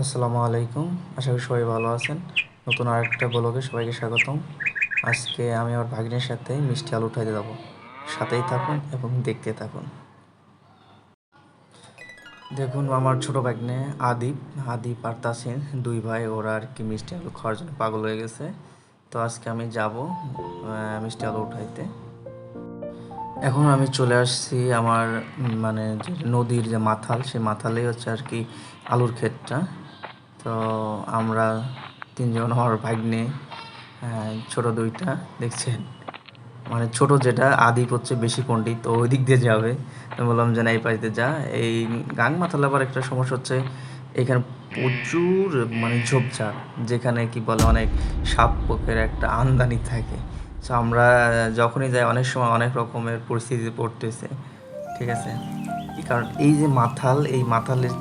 আসসালামু আলাইকুম। আশা করি সবাই ভালো আছেন। নতুন আরেকটা ব্লগে সবাইকে স্বাগতম। আজকে আমি আমার ভাগ্নের সাথে মিষ্টি আলু উঠাইতে যাব। সাথেই থাকুন এবং দেখতে থাকুন। দেখুন, আমার ছোট ভাগ্নে আদিপ আদিপ আর তাসিন, দুই ভাই, ওরা আর কি মিষ্টি আলু খাওয়ার জন্য পাগল হয়ে গেছে। তো আজকে আমি যাব মিষ্টি আলু উঠাইতে। এখন আমি চলে আসছি আমার মানে যে নদীর যে মাথাল, সেই মাথালেই হচ্ছে আর কি আলুর ক্ষেতটা। তো আমরা তিনজন আমার ভাগ্নে ছোট দুইটা, দেখছেন? মানে ছোট যেটা, আদিপ হচ্ছে বেশি পণ্ডিত তো ওই দিক দিয়ে যাবে। আমি বললাম যে না, এই পাশে যা। এই গাং মাথালে আবার একটা সমস্যা হচ্ছে, এখানে প্রচুর মানে ঝোপঝাড়, যেখানে কি বলে, অনেক সাপ পোকের একটা আমদানি থাকে। তো আমরা যখনই যাই, অনেক সময় অনেক রকমের পরিস্থিতিতে পড়তেছে, ঠিক আছে? কারণ এই যে মাথাল, এই মাথালের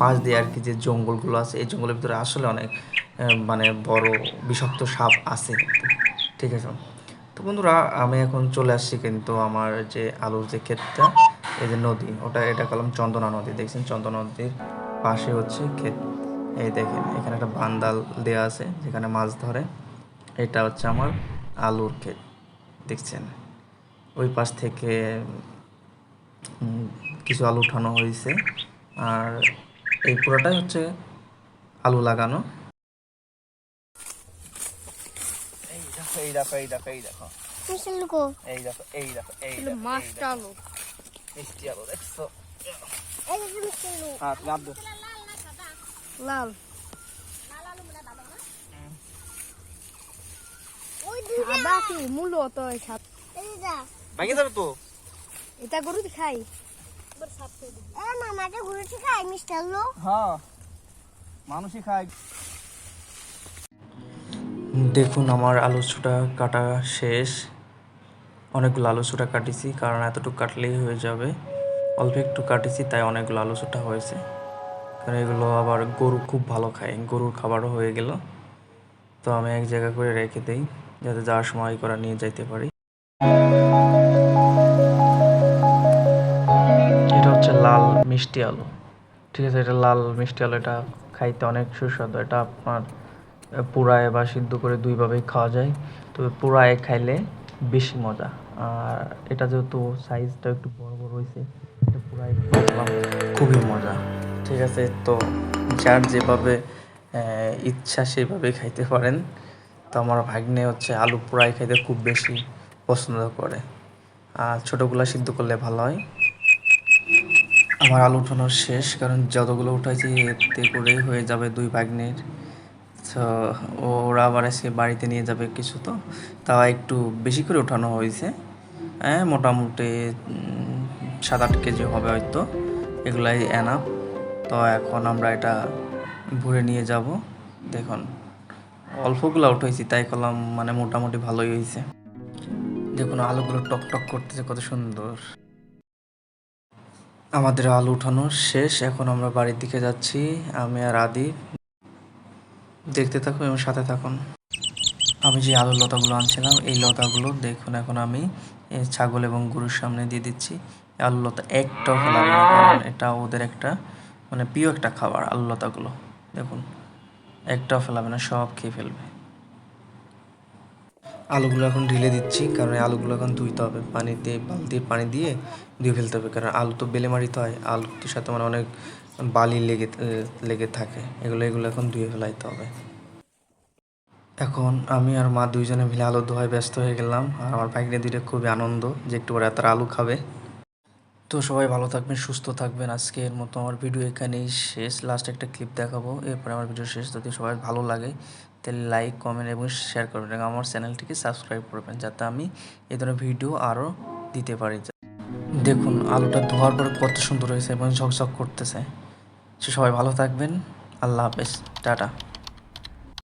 পাশ দিয়ে আর কি যে জঙ্গলগুলো আছে, এই জঙ্গলের ভিতরে আসলে অনেক মানে বড় বিষাক্ত সাপ আছে। ঠিক আছে? তো বন্ধুরা, আমি এখন চলে আসছি কিন্তু আমার যে আলুর যে ক্ষেতটা, এই যে নদী, ওটা, এটা কলম চন্দনা নদী। দেখছেন? চন্দনা নদীর পাশে হচ্ছে ক্ষেত। এই দেখেন, এখানে একটা বান্দাল দেওয়া আছে, যেখানে মাছ ধরে। এটা হচ্ছে আমার আলুর ক্ষেত। দেখছেন? ওই পাশ থেকে কিছু আলু উঠানো হয়েছে। আর এই পুরোটাই হচ্ছে আলু লাগানো। এই দেখো এই দেখো এই দেখো এই দেখো। এই দেখো এই দেখো এই দেখো, মাছটা আলু। মিষ্টি আলু দেখছ? এই যে মিশালু হ্যাঁ লাভ লাল। ওই মূল্য অত ভাঙে যাবে তো? এটা গরু খাই। হ্যাঁ মানুষই খায়। দেখুন আমার আলু ছোটা কাটা শেষ। অনেকগুলো আলু ছোটা কাটিছি কারণ এতটুকু কাটলেই হয়ে যাবে। অল্প একটু কাটিছি তাই অনেকগুলো আলু ছোটা হয়েছে। কারণ এগুলো আবার গরু খুব ভালো খায় গরুর খাবারও হয়ে গেল। তো আমি এক জায়গা করে রেখে দিই যাতে যাওয়ার সময় করা নিয়ে যাইতে পারি। মিষ্টি আলু। ঠিক আছে এটা লাল মিষ্টি আলু এটা খাইতে অনেক সুস্বাদু। এটা আপনার পুরায় বা সিদ্ধ করে দুইভাবেই খাওয়া যায়। তবে পুরায় খাইলে বেশি মজা। আর এটা যেহেতু সাইজটা একটু বড় বড় হয়েছে এটা খুবই মজা। ঠিক আছে তো যার যেভাবে ইচ্ছা সেভাবে খাইতে পারেন। তো আমার ভাগ্নে হচ্ছে আলু পুরাই খাইতে খুব বেশি পছন্দ করে। আর ছোটোগুলা সিদ্ধ করলে ভালো হয়। আমার আলু উঠানো শেষ, কারণ যতগুলো উঠাইছি এতে করেই হয়ে যাবে দুই ভাগ্নের। তো ওরা আবার এসে বাড়িতে নিয়ে যাবে কিছু তো তা একটু বেশি করে উঠানো হয়েছে। হ্যাঁ মোটামুটি সাত আট কেজি হবে হয়তো, এগুলাই এনাফ তো এখন আমরা এটা ভরে নিয়ে যাব। দেখুন, অল্পগুলো উঠেছি তাই করলাম মানে মোটামুটি ভালোই হয়েছে। দেখুন, আলুগুলো টক টক করতেছে, কত সুন্দর। আমাদের আলু উঠানো শেষ। এখন আমরা বাড়ির দিকে যাচ্ছি। আমি আর আদি। দেখতে থাকুন এবং সাথে থাকুন। আমি যে আলুর লতাগুলো আনছিলাম, এই লতাগুলো দেখুন এখন আমি ছাগল এবং গরুর সামনে দিয়ে দিচ্ছি। আলু লতা একটাও ফেলাবে না, কারণ এটা ওদের একটা মানে প্রিয় একটা খাবার আলু লতাগুলো। দেখুন, একটাও ফেলাবে না, সব খেয়ে ফেলবে। আলুগুলো এখন ঢেলে দিচ্ছি, কারণ আলুগুলো এখন ধুইতে হবে পানিতে বালতির পানি দিয়ে ধুয়ে ফেলতে হবে, কারণ আলু তো বেলে মারিতে হয়, আলুর সাথে মানে অনেক বালি লেগে লেগে থাকে, এগুলো এগুলো এখন ধুয়ে ফেলাইতে হবে। এখন আমি আর মা দুইজনে মিলে আলু ধোয়ায় ব্যস্ত হয়ে গেলাম, আর আমার ভাগ্নে দুইটা খুবই আনন্দ যে একটু পরে তার আলু খাবে। তো সবাই ভালো থাকবেন, সুস্থ থাকবেন। আজকের মতো আমার ভিডিও এখানেই শেষ। লাস্ট একটা ক্লিপ দেখাবো, এরপরে আমার ভিডিও শেষ। যদি সবাই ভালো লাগে, তাহলে লাইক কমেন্ট এবং শেয়ার করবেন এবং আমার চ্যানেলটিকে সাবস্ক্রাইব করবেন, যাতে আমি এই ধরনের ভিডিও আরও দিতে পারি। দেখুন, আলুটা ধোয়ার পর কত সুন্দর হয়েছে এবং ঝকঝক করতেছে। সো সবাই ভালো থাকবেন। আল্লাহ হাফেজ। টাটা।